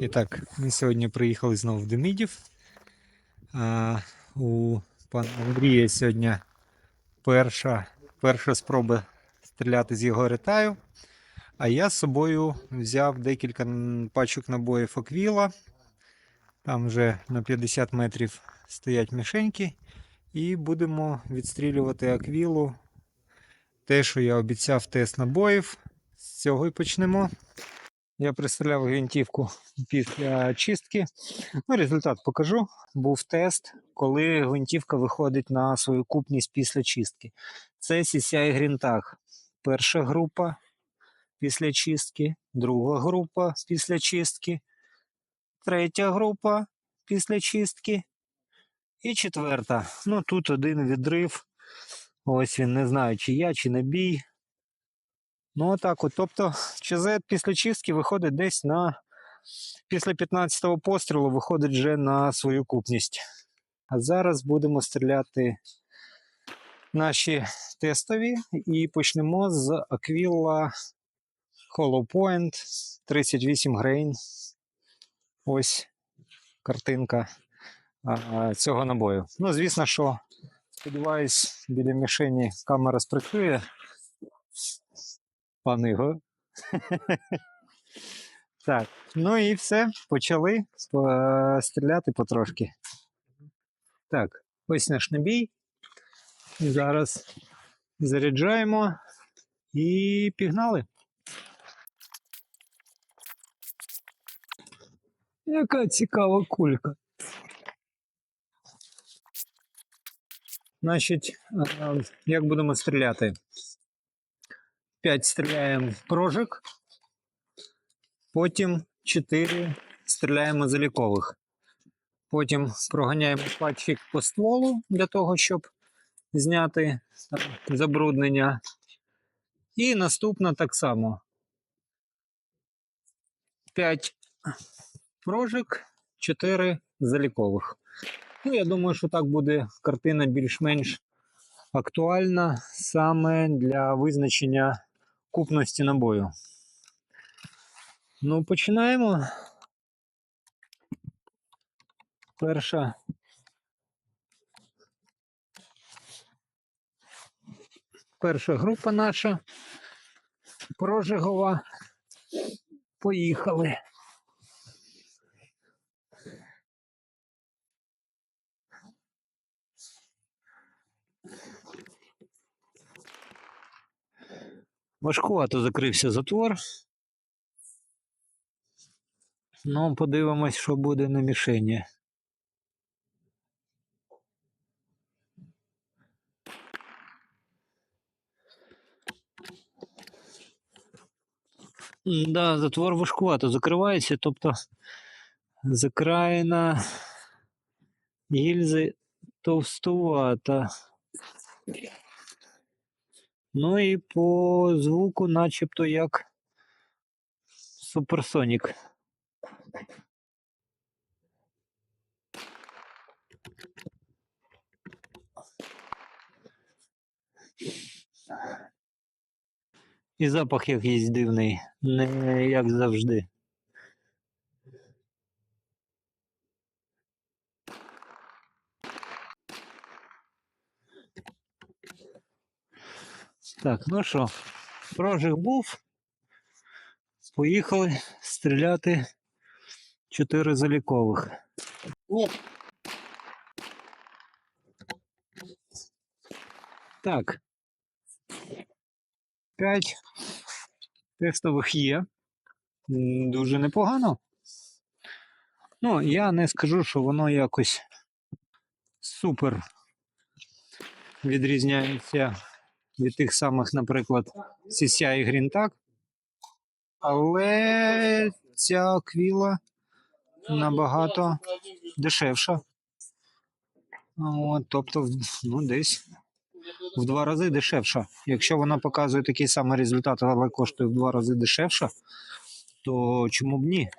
І так, ми сьогодні приїхали знову в Демидів. А, у пана Андрія сьогодні перша, перша спроба стріляти з його ретаю. А я з собою взяв декілька пачок набоїв Аквіла. Там вже на 50 метрів стоять мішеньки. І будемо відстрілювати Аквілу. Те, що я обіцяв тест набоїв. З цього і почнемо. Я пристріляв гвинтівку після чистки. Ну, результат покажу. Був тест, коли гвинтівка виходить на свою купність після чистки. Це CCI Green Перша група після чистки, друга група після чистки, третя група після чистки і четверта. Ну тут один відрив. Ось він не знаю, чи я, чи набій. Ну, отак от. Тобто, ЧЗ після чистки виходить десь на. Після 15-го пострілу виходить вже на свою купність. А зараз будемо стріляти наші тестові і почнемо з Aquila Hollow Point 38 грейн. Ось картинка а, цього набою. Ну, звісно, що сподіваюсь, біля мішені камера спрацює. Пан Ігор. Так, ну і все, почали е, стріляти потрошки. Так, ось наш набій. Зараз заряджаємо і пігнали. Яка цікава кулька. Значить, е, як будемо стріляти? 5 стріляємо в прожик, потім 4 стріляємо залікових. Потім проганяємо патчик по стволу для того, щоб зняти забруднення. І наступна так само. 5 прожик, 4 залікових. Ну, я думаю, що так буде картина більш-менш актуальна саме для визначення купності набою. Ну, починаємо. Перша. Перша група наша прожигова. Поїхали. Важкувато закрився затвор. Ну, подивимось, що буде на мішені. Да, затвор важкувато закривається, тобто закраєна гільзи товстувата. Ну і по звуку, начебто, як суперсонік. І запах якийсь дивний, не як завжди. Так, ну що, прожиг був. Поїхали стріляти чотири залікових. Так. П'ять тестових є. Дуже непогано. Ну, я не скажу, що воно якось супер відрізняється від тих самих, наприклад, CCI Green Tag. Але ця квіла набагато дешевша. От, тобто, ну, десь в два рази дешевша. Якщо вона показує такий самий результат, але коштує в два рази дешевша, то чому б ні?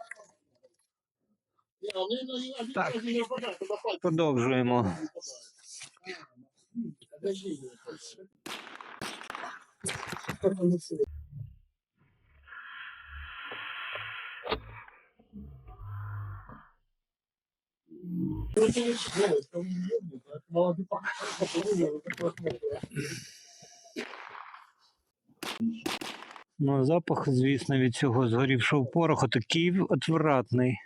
Так, продовжуємо. Ну, запах, звісно, від цього згорівшого пороху такий отвратний.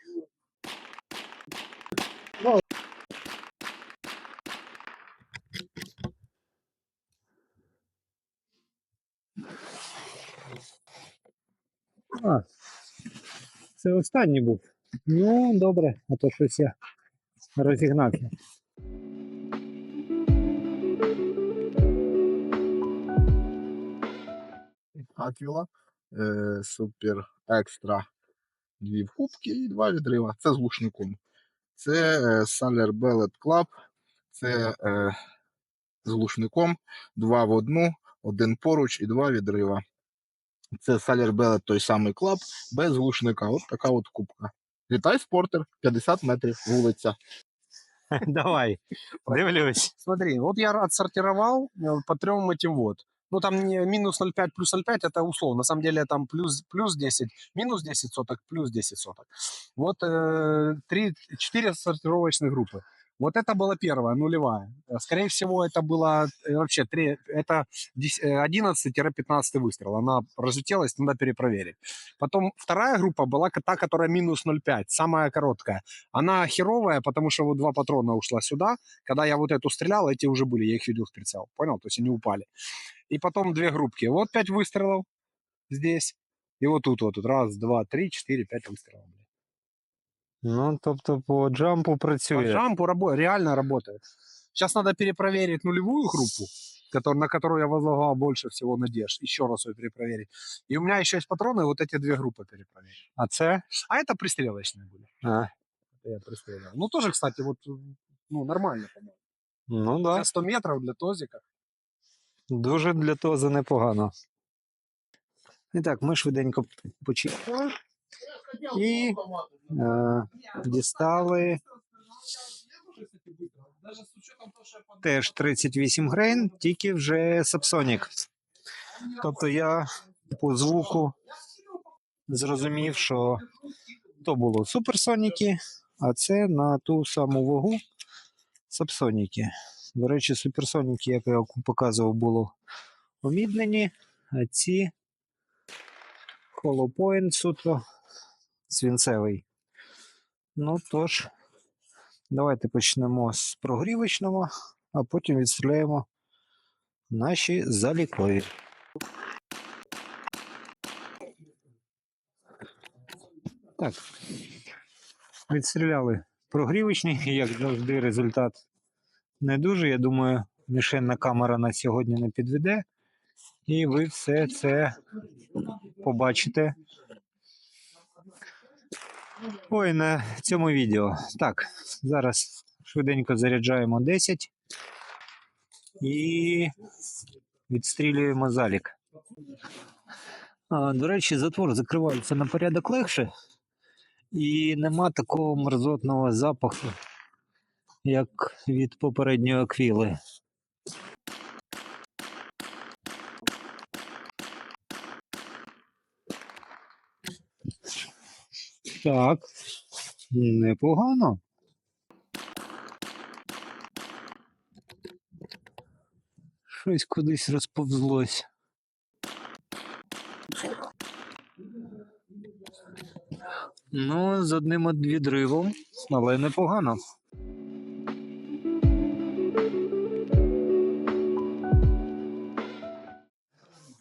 А, це останній був. Ну, добре, а то щось я розігнався. Аквіла. Е, супер екстра. Дві вхубки і два відрива. Це з глушником. Це е, Saler Bellet Club. Це е, з глушником. Два в одну, один поруч і два відрива. Це Bellet той самий клаб без глушника. От така от кубка. Літай спортер, 50 метрів, вулиця. Давай, дивлюсь. Смотри, вот я отсортировал по трем этим вот. Ну, там не минус 0,5 плюс 0,5 это условно. На самом деле там плюс, плюс 10, минус 10 соток, плюс 10 соток. Вот э, три, четыре сортировочных группы. Вот это была первая, нулевая. Э, Скорее всего, это было э, вообще три, это дес- э, 11-15 выстрел. Она разлетелась, надо перепроверить. Потом вторая группа была та, которая минус 0,5, самая короткая. Она херовая, потому что вот два патрона ушла сюда. Когда я вот эту стрелял, эти уже были, я их видел в прицел. Понял? То есть они упали. И потом две группки. Вот пять выстрелов здесь. И вот тут вот. тут. Раз, два, три, четыре, пять выстрелов. блин. Ну, тобто по джампу По працює. джампу рабо- реально работает. Сейчас надо перепроверить нулевую группу, котор- на которую я возлагал больше всего надежд. Еще раз ее перепроверить. И у меня еще есть патроны, вот эти две группы перепроверить. А це? А это пристрелочные были. А, Это я пристрелял. Ну, тоже, кстати, вот ну, нормально, по-моему. ну так. Да. 100 метров для тозика. Дуже для того непогано. І так, ми швиденько почекали і е, дістали теж 38 грейн, тільки вже Сапсонік. Тобто я по звуку зрозумів, що то було суперсоніки, а це на ту саму вагу Сапсоніки. До речі, суперсоніки, як я показував, було оміднені, а ці Point суто свінцевий. Ну тож, давайте почнемо з прогрівочного, а потім відстріляємо наші залікові. Так. Відстріляли прогрівочний, як завжди, результат не дуже. Я думаю, мішенна камера на сьогодні не підведе. І ви все це побачите. Ой, на цьому відео. Так, зараз швиденько заряджаємо 10 і відстрілюємо залік. До речі, затвор закривається на порядок легше, і нема такого мерзотного запаху, як від попередньої аквіли. Так, непогано. Щось кудись розповзлось. Ну, з одним відривом, але непогано.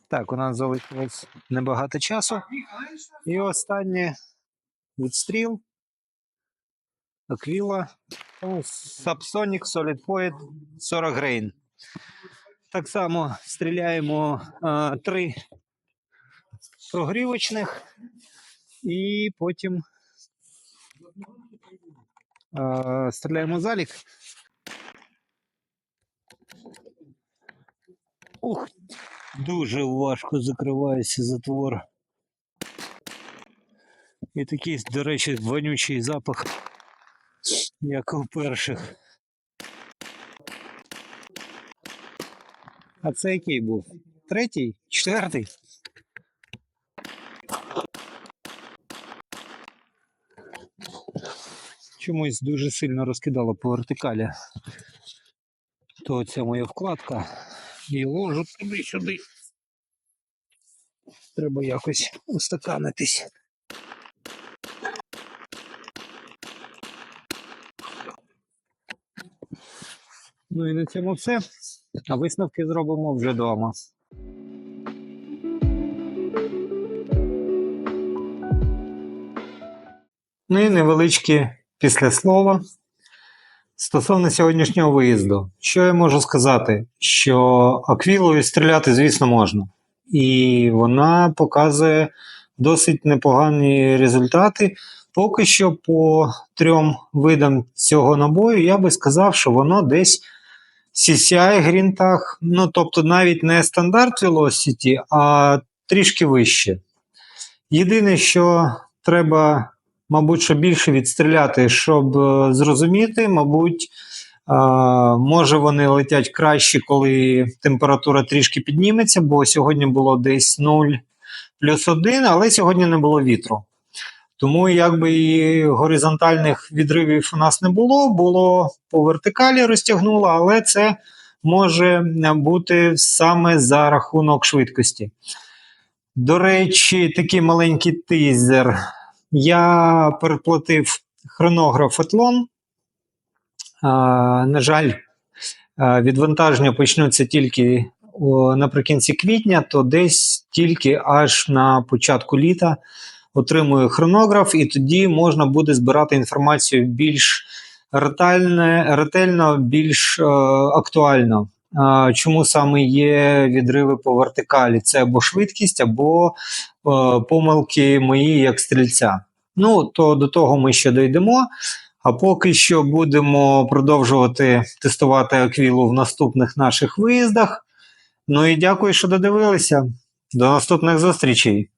Так, у нас залишилось небагато часу. І останнє відстріл. Аквіла. Subsonic Solid Point 40 грейн. Так само стріляємо а, три прогрівочних і потім а, стріляємо залік. Ух, дуже важко закривається затвор. І такий, до речі, вонючий запах, як у перших. А це який був? Третій? Четвертий? чомусь дуже сильно розкидало по вертикалі. То ця моя вкладка. І ложу туди-сюди. Треба якось устаканитись. Ну і на цьому все. А висновки зробимо вже вдома. Ну і невеличкі післяслова стосовно сьогоднішнього виїзду. Що я можу сказати? Що аквілою стріляти, звісно, можна. І вона показує досить непогані результати. Поки що по трьом видам цього набою я би сказав, що воно десь CCI грінтах, ну тобто навіть не стандарт Velocity, а трішки вище. Єдине, що треба, мабуть, що більше відстріляти, щоб е, зрозуміти, мабуть, е, може вони летять краще, коли температура трішки підніметься, бо сьогодні було десь 0 плюс 1, але сьогодні не було вітру. Тому якби і горизонтальних відривів у нас не було, було по вертикалі розтягнуло, але це може бути саме за рахунок швидкості. До речі, такий маленький тизер. Я переплатив хронограф Атлон. На жаль, відвантаження почнуться тільки наприкінці квітня, то десь тільки аж на початку літа отримую хронограф, і тоді можна буде збирати інформацію більш ретельне, ретельно, більш е, актуально. А, Чому саме є відриви по вертикалі? Це або швидкість, або е, помилки мої як стрільця. Ну, то до того ми ще дійдемо. А поки що будемо продовжувати тестувати аквілу в наступних наших виїздах. Ну і дякую, що додивилися. До наступних зустрічей.